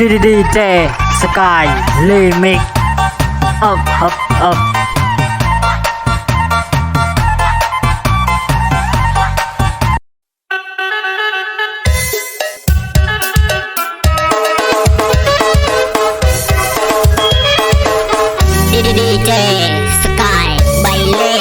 ดีดีเจสกายลีมิกอัพอัพอัพดีดีเจสกายไบเล่